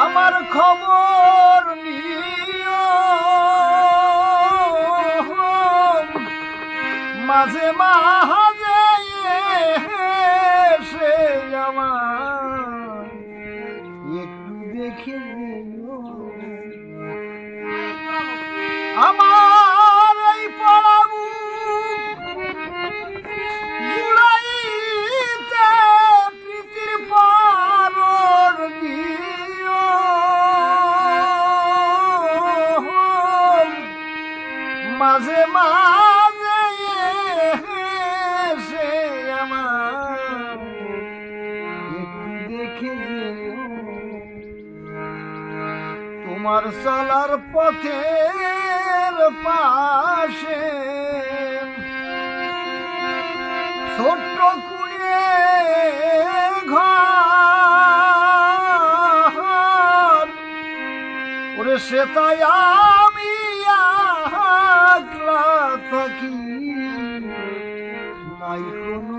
আমার খবর মাঝে মাঝে সে আমার মাঝে মাঝে সে আমার একটু। তোমার চলার পথের পাশে ছোট্ট কুড়ে ঘর ওরে সে আকলা নাই কোনো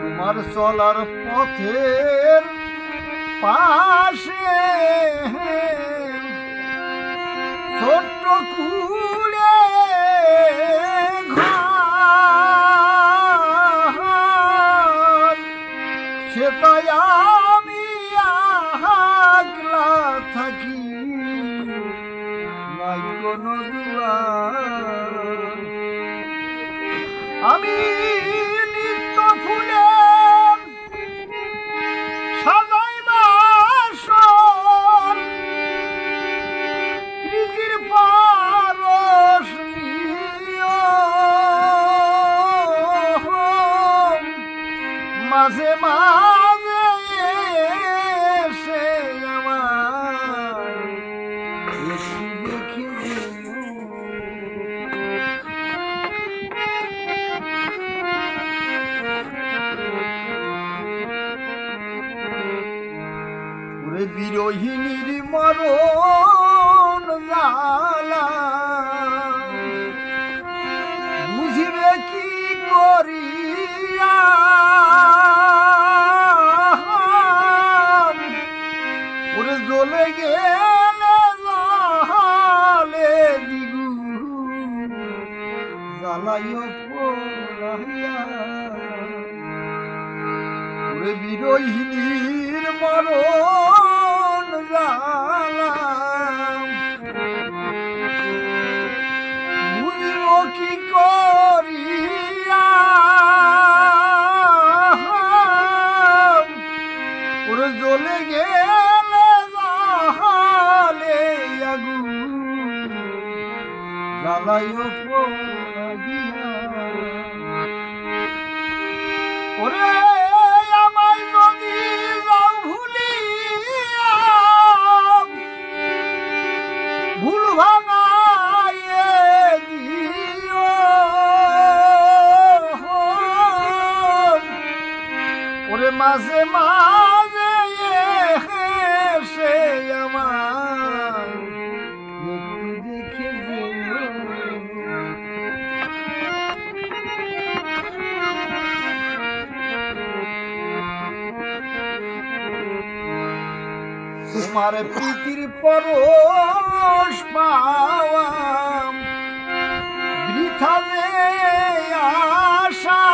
তোমার চলার পথের পাশে ছোট্ট কুড়ে ঘর সে আমি নিত্য ফুলে সাজাইবার প্রীতির পারস। মাঝে মাঝে বিরোহিনীর মরণ জালা বুঝিবে কি করিয়া? ওরে জ্বলে গেলে বিরোহিনীর মরণ ওরে আমায় যদি যাও ভুলিয়া ওরে মাঝে মাঝে তোমার প্রীতির পরশ পাওয়া বৃথা আশা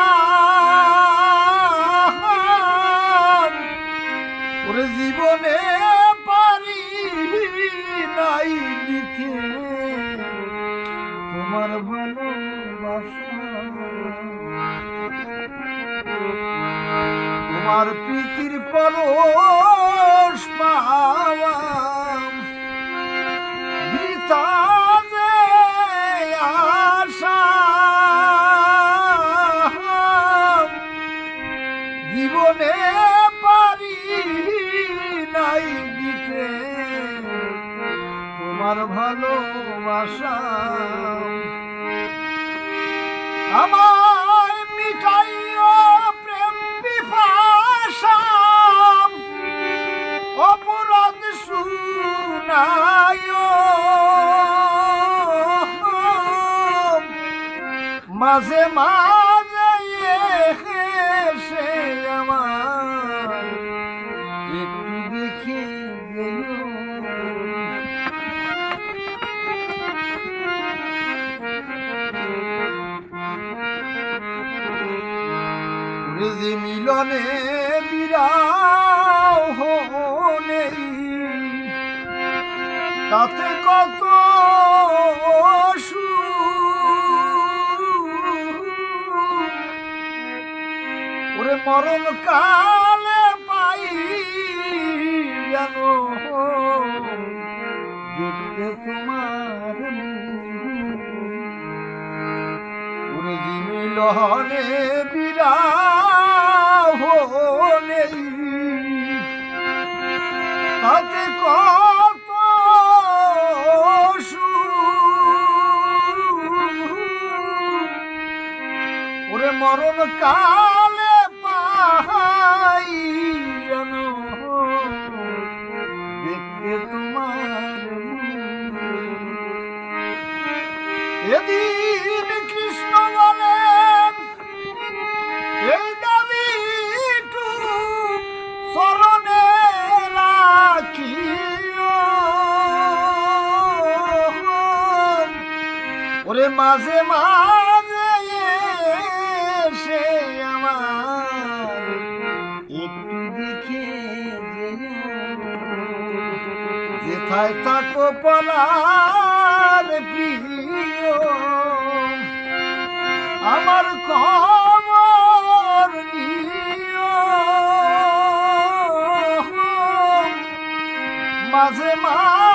ওরে জীবনে পারি নাই তোমার ভালোবাসা। তোমার প্রীতির পরশ পাওয়া তোমার ভালোবাসা। আমায় যে মিলনে নেই তাতে কত। ওরে মরণ কালে পাই যেন তোমার। ওরে জিমিলনে বিরাহ ওরে মরণ কালে যেন দেখতে তোমার এদিন ওরে মাঝে মাঝে সে আমার একটু দেখে যেথায় থাকো পলার প্রিয়, আমার খবর মাঝে মাঝে